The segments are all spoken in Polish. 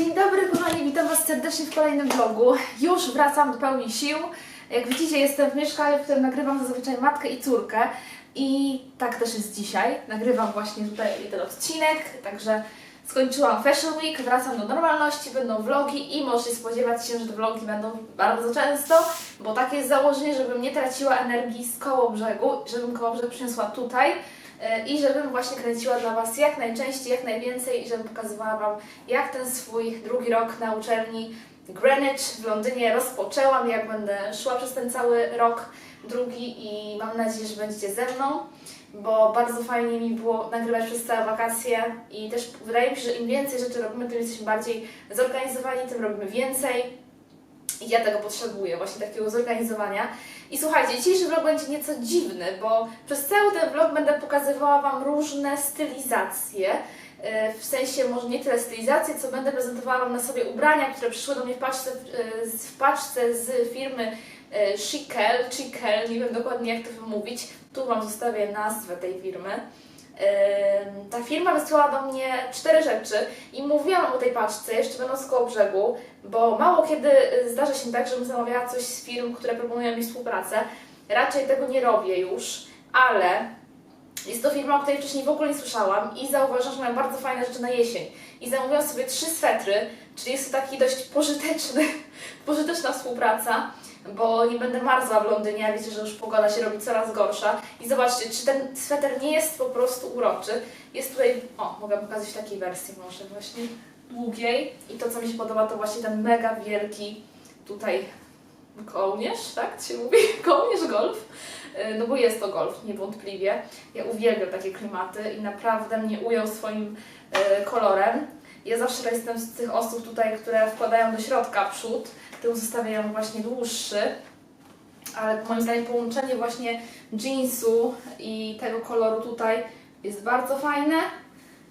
Dzień dobry kochani, witam Was serdecznie w kolejnym vlogu. Już wracam do pełni sił. Jak widzicie jestem w mieszkaniu, w którym nagrywam zazwyczaj matkę i córkę. I tak też jest dzisiaj. Nagrywam właśnie tutaj ten odcinek, także skończyłam Fashion Week, wracam do normalności, będą vlogi i możecie spodziewać się, że te vlogi będą bardzo często, bo takie jest założenie, żebym nie traciła energii z koło brzegu, żebym koło brzeg przyniosła tutaj i żebym właśnie kręciła dla Was jak najczęściej, jak najwięcej i żebym pokazywała Wam, jak ten swój drugi rok na uczelni Greenwich w Londynie rozpoczęłam, jak będę szła przez ten cały rok drugi i mam nadzieję, że będziecie ze mną, bo bardzo fajnie mi było nagrywać przez całe wakacje i też wydaje mi się, że im więcej rzeczy robimy, tym jesteśmy bardziej zorganizowani, tym robimy więcej. I ja tego potrzebuję, właśnie takiego zorganizowania. I słuchajcie, dzisiejszy vlog będzie nieco dziwny, bo przez cały ten vlog będę pokazywała Wam różne stylizacje. E, W sensie może nie tyle stylizacje, co będę prezentowała Wam na sobie ubrania, które przyszły do mnie w paczce, e, w paczce z firmy e, Chikel, Chikel, nie wiem dokładnie jak to wymówić. Tu Wam zostawię nazwę tej firmy. Ta firma wysłała do mnie cztery rzeczy i mówiłam o tej paczce jeszcze będąc koło brzegu, bo mało kiedy y, zdarza się tak, żebym zamawiała coś z firm, które proponują mi współpracę. Raczej tego nie robię już, ale jest to firma, o której wcześniej w ogóle nie słyszałam i zauważyłam, że mają bardzo fajne rzeczy na jesień. I zamówiłam sobie trzy swetry, czyli jest to taki dość pożyteczny, pożyteczna współpraca, bo nie będę marzła w Londynie, a wiecie, że już pogoda się robi coraz gorsza. I zobaczcie, czy ten sweter nie jest po prostu uroczy. Jest tutaj, o, mogę pokazać w takiej wersji może właśnie długiej. I to, co mi się podoba, to właśnie ten mega wielki tutaj kołnierz, tak się mówi? Kołnierz golf. E, No bo jest to golf, niewątpliwie. Ja uwielbiam takie klimaty i naprawdę mnie ujął swoim e, kolorem. Ja zawsze jestem z tych osób tutaj, które wkładają do środka przód, tył zostawiają właśnie dłuższy. Ale moim zdaniem połączenie właśnie jeansu i tego koloru tutaj jest bardzo fajne.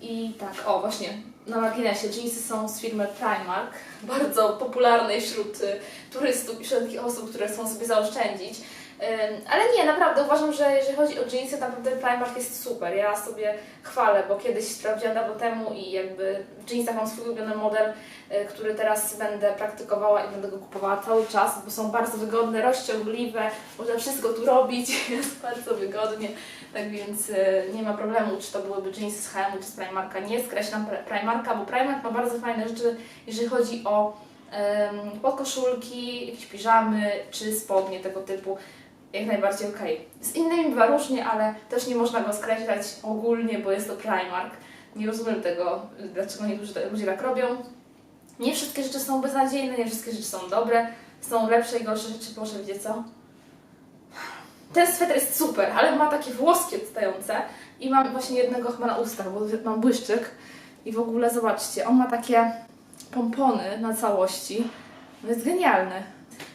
I tak, o właśnie, na marginesie, jeansy są z firmy Primark, bardzo popularnej wśród y, turystów i wszelkich osób, które chcą sobie zaoszczędzić. Ale nie, naprawdę uważam, że jeżeli chodzi o jeansy, naprawdę Primark jest super. Ja sobie chwalę, bo kiedyś sprawdziłam dawno temu i jakby w jeansach mam swój ulubiony model, y, który teraz będę praktykowała i będę go kupowała cały czas, bo są bardzo wygodne, rozciągliwe, można wszystko tu robić, jest bardzo wygodnie. Tak więc y, nie ma problemu, czy to byłyby jeansy z H&M czy z Primarka. Nie skreślam Pri- Primarka, bo Primark ma bardzo fajne rzeczy, jeżeli chodzi o podkoszulki, jakieś piżamy czy spodnie tego typu. Jak najbardziej okej. Z innymi bywa różnie, ale też nie można go skreślać ogólnie, bo jest to Primark. Nie rozumiem tego, dlaczego niektórzy tak- ludzie tak robią. Nie wszystkie rzeczy są beznadziejne, nie wszystkie rzeczy są dobre. Są lepsze i gorsze rzeczy, proszę wiecie co? Ten sweter jest super, ale ma takie włoski odstające i mam właśnie jednego chyba na ustach, bo mam błyszczyk i w ogóle zobaczcie, on ma takie pompony na całości. No jest genialny.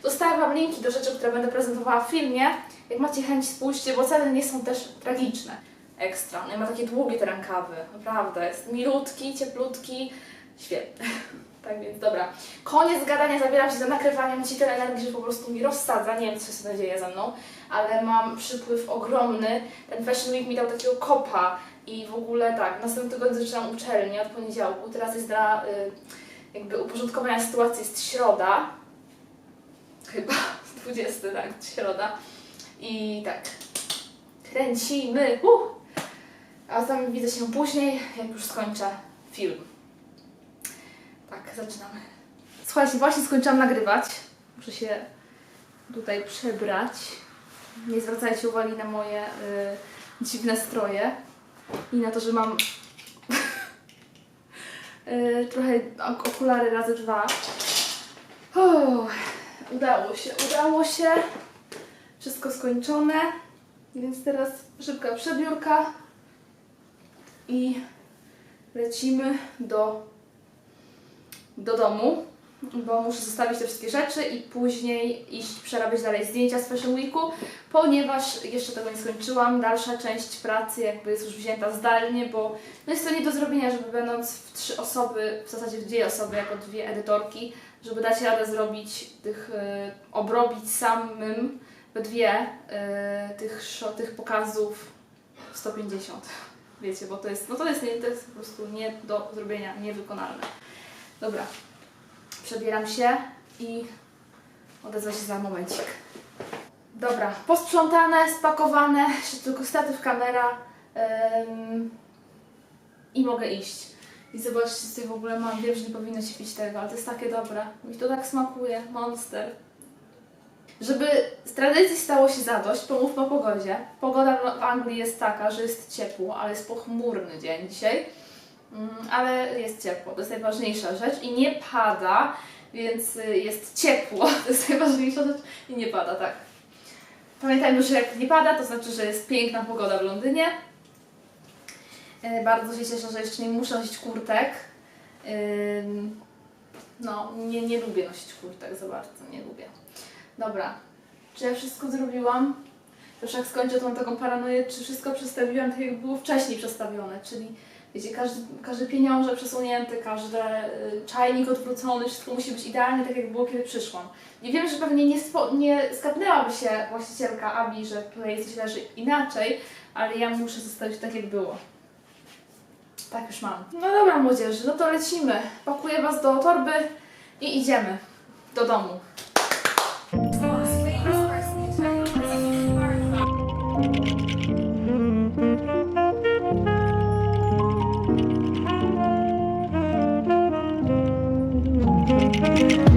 Zostawiam Wam linki do rzeczy, które będę prezentowała w filmie. Jak macie chęć, spójrzcie, bo ceny nie są też tragiczne. Ekstra. No i ma takie długie te rękawy. Naprawdę, jest milutki, cieplutki. Świetny. Tak więc dobra. Koniec gadania, zabieram się za nagrywanie. Mam dzisiaj tyle energii, że po prostu mi rozsadza. Nie wiem, co się dzieje ze mną, ale mam przypływ ogromny. Ten Fashion Week mi dał takiego kopa i w ogóle tak, następnego tygodniu zaczynam uczelnię od poniedziałku. Teraz jest dla y, jakby uporządkowania sytuacji jest środa. Chyba 20, tak, środa. I tak, kręcimy. Uh! A wami widzę się później, jak już skończę film. Tak, zaczynamy. Słuchajcie, właśnie skończyłam nagrywać. Muszę się tutaj przebrać. Nie zwracajcie uwagi na moje y, dziwne stroje i na to, że mam y, trochę ok- okulary razy dwa. Uff, udało się, udało się. Wszystko skończone. Więc teraz szybka przebiórka i lecimy do, do domu, bo muszę zostawić te wszystkie rzeczy i później iść przerabiać dalej zdjęcia z Fashion Weeku, ponieważ jeszcze tego nie skończyłam. Dalsza część pracy jakby jest już wzięta zdalnie, bo no jest to nie do zrobienia, żeby będąc w trzy osoby, w zasadzie w dwie osoby, jako dwie edytorki, żeby dać radę zrobić tych, y, obrobić samym we dwie y, tych, tych pokazów 150. Wiecie, bo to jest, no to jest, nie, to jest po prostu nie do zrobienia, niewykonalne. Dobra, przebieram się i odezwę się za momencik. Dobra, posprzątane, spakowane, jeszcze tylko statyw, kamera i mogę iść. I zobaczcie, tutaj w ogóle mam. Wiem, że nie powinno się pić tego, ale to jest takie dobre. Mi to tak smakuje. Monster. Żeby z tradycji stało się zadość, pomówmy o pogodzie. Pogoda w- w Anglii jest taka, że jest ciepło, ale jest pochmurny dzień dzisiaj. Mm, Ale jest ciepło, to jest najważniejsza rzecz i nie pada, więc y, jest ciepło, to jest najważniejsza rzecz i nie pada, tak. Pamiętajmy, że jak nie pada, to znaczy, że jest piękna pogoda w Londynie. E, Bardzo się cieszę, że jeszcze nie muszę nosić kurtek. Ym, No, nie, nie lubię nosić kurtek za bardzo, nie lubię. Dobra, czy ja wszystko zrobiłam? Już jak skończę tą taką paranoję, czy wszystko przestawiłam tak, jak było wcześniej przestawione, czyli wiecie, każdy, każdy pieniążek przesunięty, każdy czajnik odwrócony, wszystko musi być idealnie tak, jak było, kiedy przyszłam. I wiem, że pewnie nie, spo, nie skapnęłaby się właścicielka Abi, że tutaj coś leży inaczej, ale ja muszę zostawić tak, jak było. Tak już mam. No dobra, młodzieży, no to lecimy. Pakuję Was do torby i idziemy do domu. like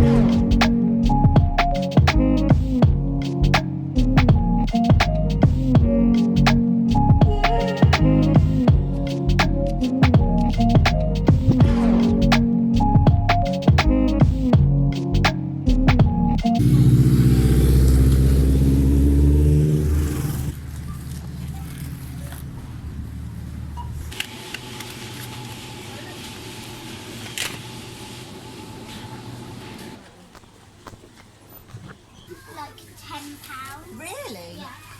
pounds. Really? Yeah.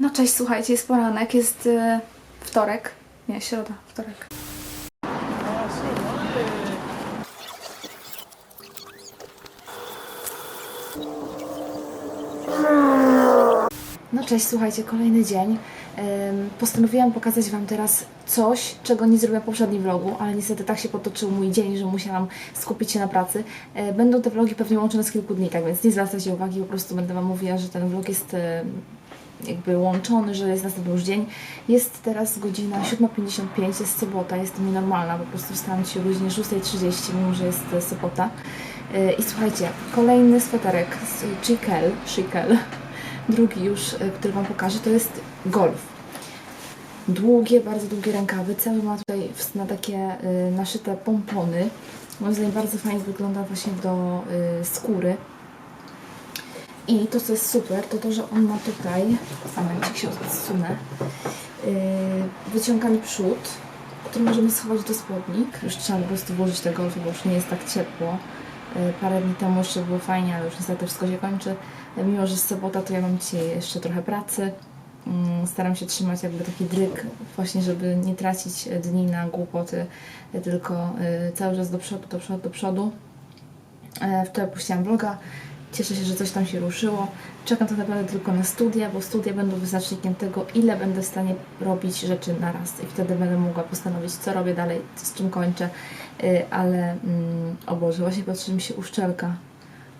No cześć, słuchajcie, jest poranek, jest e, wtorek. Nie, środa, wtorek. Cześć, słuchajcie, kolejny dzień. Postanowiłam pokazać Wam teraz coś, czego nie zrobiłam w poprzednim vlogu, ale niestety tak się potoczył mój dzień, że musiałam skupić się na pracy. E, Będą te vlogi pewnie łączone z kilku dni, tak więc nie zwracajcie uwagi, po prostu będę Wam mówiła, że ten vlog jest jakby łączony, że jest następny już dzień. Jest teraz godzina 7.55, jest sobota, jestem nienormalna, po prostu wstałam dzisiaj o godzinie 6.30, mimo że jest e, sobota. E, I słuchajcie, kolejny sweterek z Chikel, Chikel, drugi już, e, który Wam pokażę, to jest golf. Długie, bardzo długie rękawy, cały ma tutaj na takie y, naszyte pompony. Moim zdaniem bardzo fajnie wygląda właśnie do y, skóry. I to, co jest super, to to, że on ma tutaj, momencik się odsunę, wyciągany przód, który możemy schować do spodni. Już trzeba po prostu włożyć te golfy, bo już nie jest tak ciepło. Parę dni temu jeszcze było fajnie, ale już niestety wszystko się kończy. Mimo, że jest sobota, to ja mam dzisiaj jeszcze trochę pracy. Mm, Staram się trzymać jakby taki dryk, właśnie żeby nie tracić e, dni na głupoty, e, tylko yy, cały czas do przodu, do przodu, do przodu. E, Wczoraj puściłam vloga. Cieszę się, że coś tam się ruszyło. Czekam tak naprawdę tylko na studia, bo studia będą wyznacznikiem tego, ile będę w stanie robić rzeczy na raz. I wtedy będę mogła postanowić, co robię dalej, z czym kończę. Ale, mm, o Boże, właśnie patrzy mi się uszczelka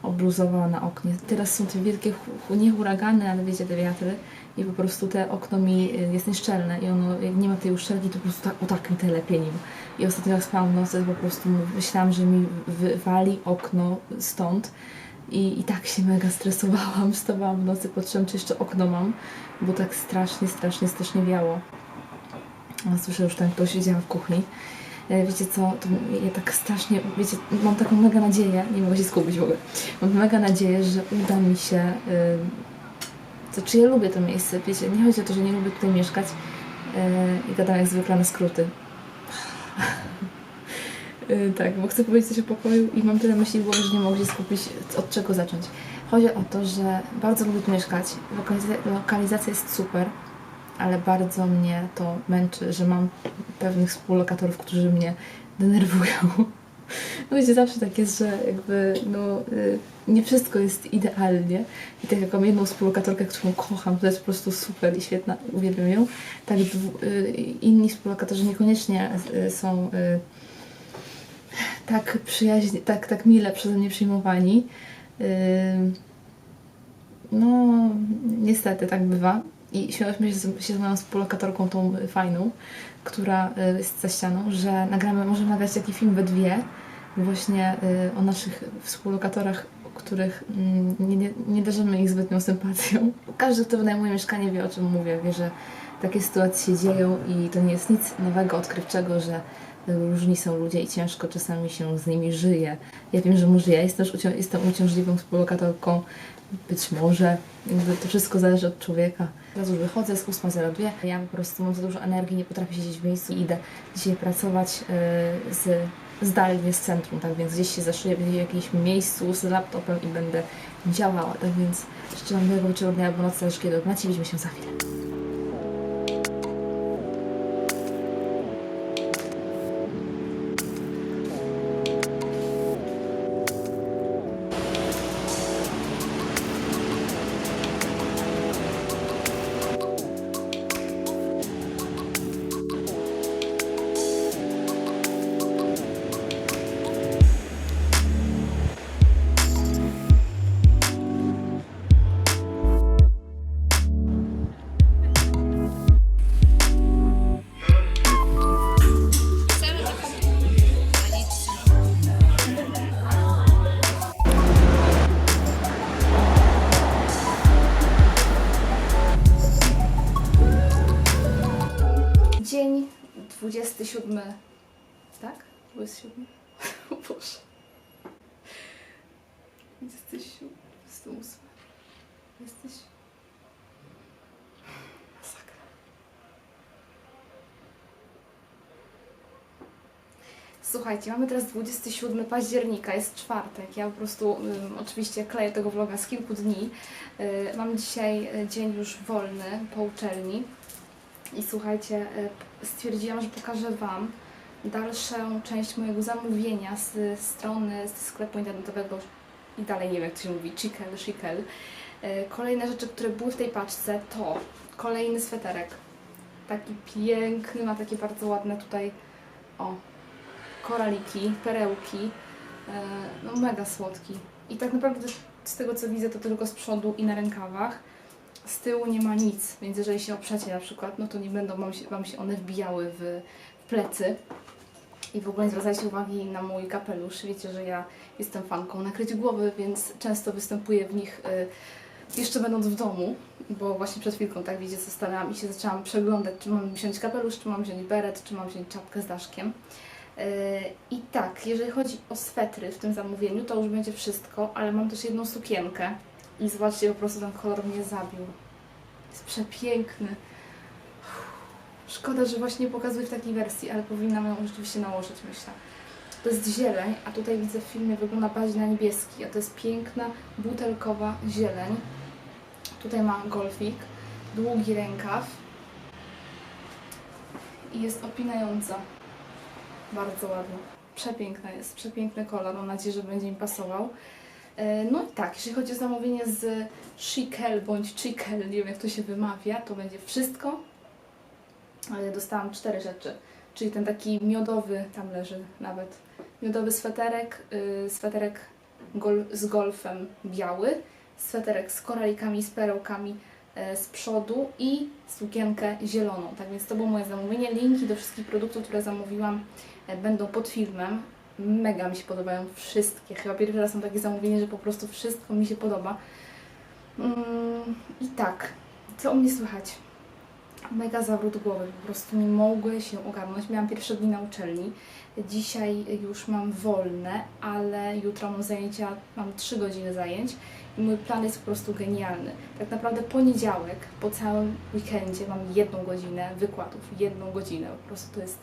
obluzowała na oknie. Teraz są te wielkie, nie huragany, ale wiecie, te wiatry. I po prostu te okno mi y, jest nieszczelne i ono, jak nie ma tej uszczelki, to po prostu tak, o tak mi telepie nim. I ostatnio jak spałam w nocy, po prostu myślałam, że mi wywali okno stąd. I, I tak się mega stresowałam. Wstawałam w nocy, patrzyłam, czy jeszcze okno mam, bo tak strasznie, strasznie, strasznie wiało. A Słyszę już tam ktoś siedziała w kuchni. E, Wiecie co, to ja tak strasznie, wiecie, mam taką mega nadzieję, nie mogę się skupić w ogóle, mam mega nadzieję, że uda mi się, y, to czy ja lubię to miejsce, wiecie, nie chodzi o to, że nie lubię tutaj mieszkać y, i gadam jak zwykle na skróty. Y, tak, bo chcę powiedzieć coś o pokoju i mam tyle myśli w że nie mogę się skupić, od czego zacząć. Chodzi o to, że bardzo lubię tu mieszkać, lokalizacja jest super, ale bardzo mnie to męczy, że mam pewnych współlokatorów, którzy mnie denerwują. No wiecie, zawsze tak jest, że jakby no, y, nie wszystko jest idealnie. I tak jak mam jedną współlokatorkę, którą kocham, to jest po prostu super i świetna, uwielbiam ją, tak y, inni współlokatorzy niekoniecznie y, są tak przyjaźnie, tak, tak mile przeze mnie przyjmowani. No, niestety tak bywa. I śmiałyśmy się się z moją współlokatorką, tą fajną, która y, jest za ścianą, że nagramy, możemy nagrać taki film we dwie, właśnie y, o naszych współlokatorach, których mm, nie, nie, nie darzymy ich zbytnią sympatią. Każdy, kto wynajmuje mieszkanie, wie o czym mówię, wie, że takie sytuacje się dzieją i to nie jest nic nowego, odkrywczego, że różni są ludzie i ciężko czasami się z nimi żyje. Ja wiem, że może ja jestem, też ucią- jestem uciążliwą współlokatorką, być może. Jakby to wszystko zależy od człowieka. Teraz już wychodzę z 8.02. Ja po prostu mam za dużo energii, nie potrafię siedzieć w miejscu i idę dzisiaj pracować yy, z, zdalnie z centrum, tak więc gdzieś się zaszyję w jakimś miejscu z laptopem i będę działała. Tak więc życzę Wam miłego wieczoru, dnia albo nocy, zależy kiedy oglądacie. Widzimy się za chwilę. 27. Tak? 27? O Boże. 27. 28. Jesteś. Masakra. Słuchajcie, mamy teraz 27 października, jest czwartek. Ja po prostu ym, oczywiście kleję tego vloga z kilku dni. Y, mam dzisiaj y, dzień już wolny po uczelni. I słuchajcie, y, stwierdziłam, że pokażę Wam dalszą część mojego zamówienia z strony, z sklepu internetowego i dalej nie wiem jak to się mówi, Chikel, Chikel. Kolejne rzeczy, które były w tej paczce to kolejny sweterek. Taki piękny, ma takie bardzo ładne tutaj, o, koraliki, perełki. y, No mega słodki. I tak naprawdę z tego co widzę to tylko z przodu i na rękawach z tyłu nie ma nic, więc jeżeli się oprzecie na przykład, no to nie będą wam się, wam się one wbijały w, plecy. I w ogóle nie zwracajcie uwagi na mój kapelusz. Wiecie, że ja jestem fanką nakryć głowy, więc często występuję w nich y, jeszcze będąc w domu, bo właśnie przed chwilką, tak wiecie, zastanawiałam i się zaczęłam przeglądać, czy mam wziąć kapelusz, czy mam wziąć beret, czy mam wziąć czapkę z daszkiem. Y, I tak, jeżeli chodzi o swetry w tym zamówieniu, to już będzie wszystko, ale mam też jedną sukienkę. I zobaczcie, po prostu ten kolor mnie zabił. Jest przepiękny. Szkoda, że właśnie nie pokazuję w takiej wersji, ale powinnam ją rzeczywiście nałożyć, myślę. To jest zieleń, a tutaj widzę w filmie wygląda bardziej na niebieski, a to jest piękna, butelkowa zieleń. Tutaj ma golfik, długi rękaw i jest opinająca. Bardzo ładna. Przepiękna jest, przepiękny kolor. Mam nadzieję, że będzie mi pasował. E, No i tak, jeżeli chodzi o zamówienie z Chikel bądź Chikel, nie wiem jak to się wymawia, to będzie wszystko. E, Dostałam cztery rzeczy, czyli ten taki miodowy, tam leży nawet, miodowy sweterek, y, sweterek gol, z golfem biały, sweterek z koralikami, z perełkami e, z przodu i sukienkę zieloną. Tak więc to było moje zamówienie. Linki do wszystkich produktów, które zamówiłam będą pod filmem. Mega mi się podobają wszystkie. Chyba pierwszy raz mam takie zamówienie, że po prostu wszystko mi się podoba. Mm, I tak, co u mnie słychać? Mega zawrót głowy, po prostu nie mogę się ogarnąć. Miałam pierwsze dni na uczelni. Dzisiaj już mam wolne, ale jutro mam zajęcia, mam 3 godziny zajęć i mój plan jest po prostu genialny. Tak naprawdę poniedziałek, po całym weekendzie mam jedną godzinę wykładów, jedną godzinę. Po prostu to jest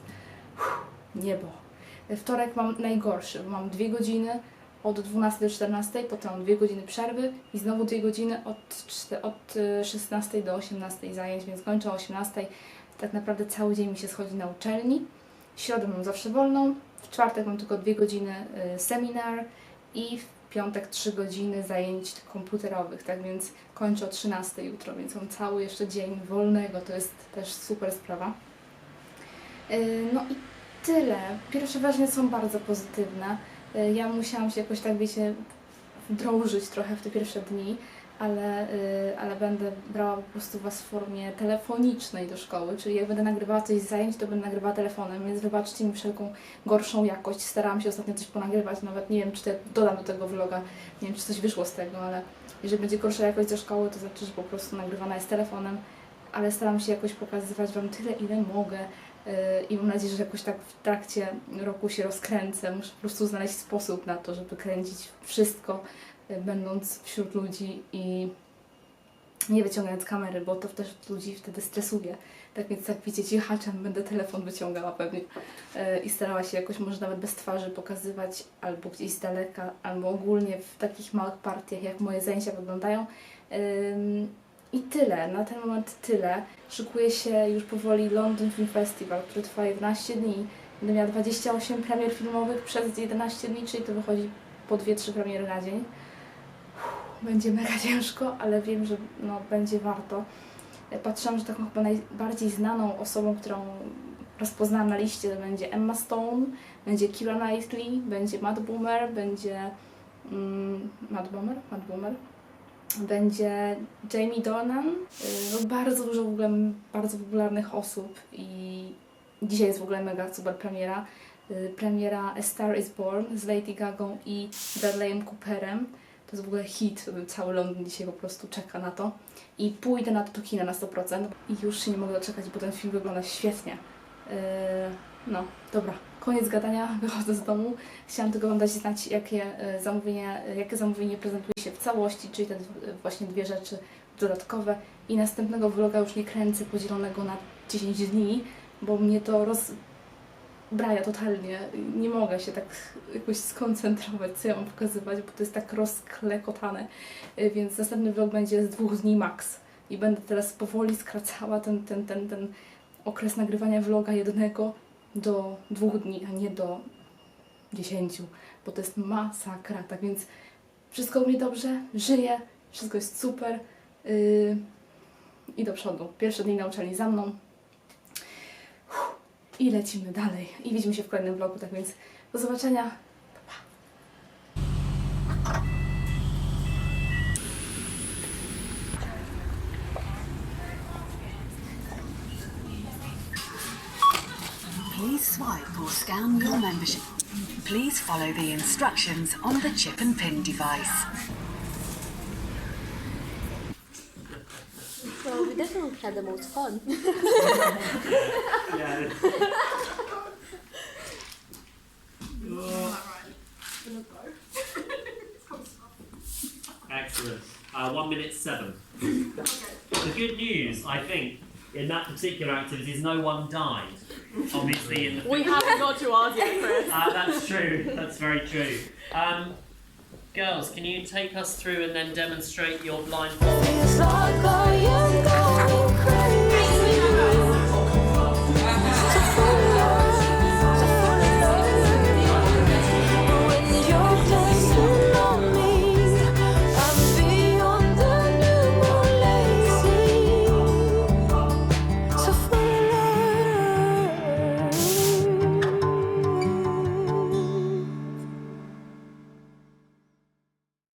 uff, niebo. Wtorek mam najgorszy, bo mam dwie godziny od 12 do 14, potem mam dwie godziny przerwy i znowu dwie godziny od, od y, 16 do 18 zajęć, więc kończę o 18. Tak naprawdę cały dzień mi się schodzi na uczelni. Środę mam zawsze wolną, w czwartek mam tylko dwie godziny y, seminar i w piątek trzy godziny zajęć komputerowych, tak więc kończę o 13 jutro, więc mam cały jeszcze dzień wolnego, to jest też super sprawa. Y, No i tyle. Pierwsze wrażenia są bardzo pozytywne. Y, Ja musiałam się jakoś tak, wiecie, wdrożyć trochę w te pierwsze dni, ale, y, ale będę brała po prostu Was w formie telefonicznej do szkoły, czyli jak będę nagrywała coś z zajęć, to będę nagrywała telefonem, więc wybaczcie mi wszelką gorszą jakość. Starałam się ostatnio coś ponagrywać, nawet nie wiem, czy te, dodam do tego vloga, nie wiem, czy coś wyszło z tego, ale jeżeli będzie gorsza jakość ze szkoły, to znaczy, że po prostu nagrywana jest telefonem, ale staram się jakoś pokazywać Wam tyle, ile mogę i mam nadzieję, że jakoś tak w trakcie roku się rozkręcę. Muszę po prostu znaleźć sposób na to, żeby kręcić wszystko, yy, będąc wśród ludzi i nie wyciągając kamery, bo to też ludzi wtedy stresuje. Tak więc jak widzicie, cichaczem będę telefon wyciągała pewnie yy, i starała się jakoś może nawet bez twarzy pokazywać albo gdzieś z daleka, albo ogólnie w takich małych partiach, jak moje zajęcia wyglądają. I tyle, na ten moment tyle. Szykuje się już powoli London Film Festival, który trwa 11 dni. Będę miała 28 premier filmowych przez 11 dni, czyli to wychodzi po 2-3 premiery na dzień. Będzie mega ciężko, ale wiem, że no, będzie warto. Patrzyłam, że taką chyba najbardziej znaną osobą, którą rozpoznałam na liście, będzie Emma Stone, będzie Keira Knightley, będzie Matt Boomer, będzie mm, Matt Boomer? Matt Boomer? Będzie Jamie Dornan. y, No bardzo dużo w ogóle bardzo popularnych osób i dzisiaj jest w ogóle mega super premiera. Y, Premiera A Star is Born z Lady Gagą i Bradleyem Cooperem. To jest w ogóle hit, cały Londyn dzisiaj po prostu czeka na to. I pójdę na to do kina na 100% i już się nie mogę doczekać, bo ten film wygląda świetnie. Yy, No, dobra, koniec gadania, wychodzę z domu. Chciałam tylko Wam dać znać, jakie e, zamówienie, jakie zamówienie prezentuje się w całości, czyli te d- właśnie dwie rzeczy dodatkowe. I następnego vloga już nie kręcę podzielonego na 10 dni, bo mnie to rozbraja totalnie. Nie mogę się tak jakoś skoncentrować, co ja mam pokazywać, bo to jest tak rozklekotane. E, Więc następny vlog będzie z dwóch dni max. I będę teraz powoli skracała ten, ten, ten, ten okres nagrywania vloga jednego do dwóch dni, a nie do dziesięciu, bo to jest masakra. Tak więc wszystko u mnie dobrze, żyję, wszystko jest super yy, i do przodu. Pierwsze dni na uczelni za mną Uff, i lecimy dalej. I widzimy się w kolejnym vlogu, tak więc do zobaczenia. Please swipe or scan your membership. Please follow the instructions on the chip and pin device. Well, we definitely had the most fun. Yeah. Excellent. Uh, one minute seven. The good news, I think, in that particular activity is no one died. Obviously, in the We haven't got to ours yet, Chris. uh, that's true. That's very true. Um, girls, can you take us through and then demonstrate your blindfold? Feels like I am going